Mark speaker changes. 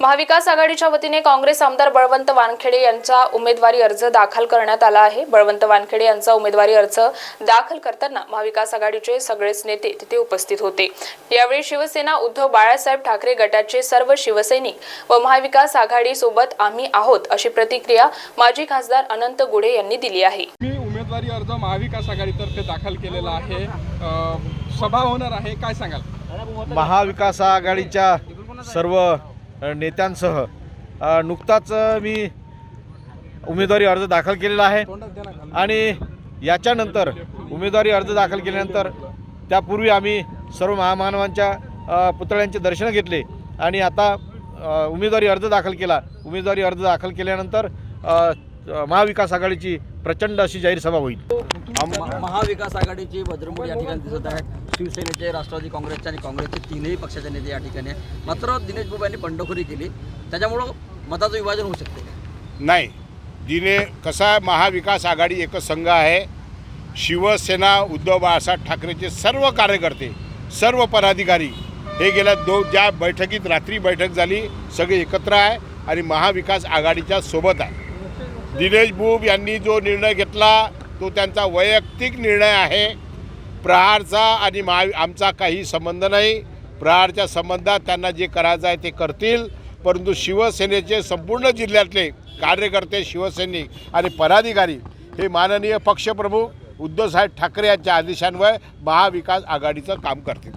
Speaker 1: महाविकास आघाडीच्या वतीने काँग्रेस आमदार बळवंत वानखेडे यांचा उमेदवारी अर्ज दाखल करण्यात आला आहे. बळवंत वानखेडे यांचा उमेदवारी अर्ज दाखल करताना महाविकास आघाडीचे सगळेच नेते तिथे उपस्थित होते. यावेळी शिवसेना उद्धव बाळासाहेब ठाकरे गटाचे सर्व शिवसैनिक व महाविकास आघाडी सोबत आम्ही आहोत अशी प्रतिक्रिया माजी खासदार अनंत गुढे यांनी दिली आहे.
Speaker 2: मी उमेदवारी अर्ज महाविकास आघाडीतर्फे दाखल केलेला आहे. सभा होणार आहे. काय सांगाल?
Speaker 3: महाविकास आघाडीच्या सर्व नेत्यांसह. नुकताच मी उमेदवारी अर्ज दाखल केलेला आहे. आणि याच्यानंतर उमेदवारी अर्ज दाखल केल्यानंतर त्यापूर्वी आम्ही सर्व महामानवांच्या पुतळ्यांचे दर्शन घेतले. आणि आता उमेदवारी अर्ज दाखल केला. उमेदवारी अर्ज दाखल केल्यानंतर महाविकास आघाडीची प्रचंड अशी जाहीर सभा होईल.
Speaker 4: महाविकास आघाडीची भद्रमुडी या ठिकाणी दिसत आहे शिवसेनेचे राष्ट्रवादी काँग्रेसचे आणि काँग्रेसचे तीनही पक्षाचे नेते या ठिकाणी मात्र दिनेश बाबू यांनी बंडखोरी केली. त्याच्यामुळं मताचं विभाजन होऊ शकते.
Speaker 5: नाही. दिने कसा महाविकास आघाडी एकच संघ आहे शिवसेना उद्धव बाळासाहेब ठाकरेचे सर्व कार्यकर्ते सर्व पदाधिकारी हे गेल्या दो ज्या बैठकीत रात्री बैठक झाली सगळे एकत्र आहे आणि महाविकास आघाडीच्या सोबत आहे. दिनेश बुब यांनी जो निर्णय घेतला तो त्यांचा वैयक्तिक निर्णय आहे. प्रहारचा आणि महा आमचा काही संबंध नाही. प्रहारच्या संबंधात त्यांना जे करायचं आहे ते करतील. परंतु शिवसेनेचे संपूर्ण जिल्ह्यातले कार्यकर्ते शिवसैनिक आणि पदाधिकारी हे माननीय पक्षप्रमुख उद्धवसाहेब ठाकरे यांच्या आदेशान्वये महाविकास आघाडीचं काम करतील.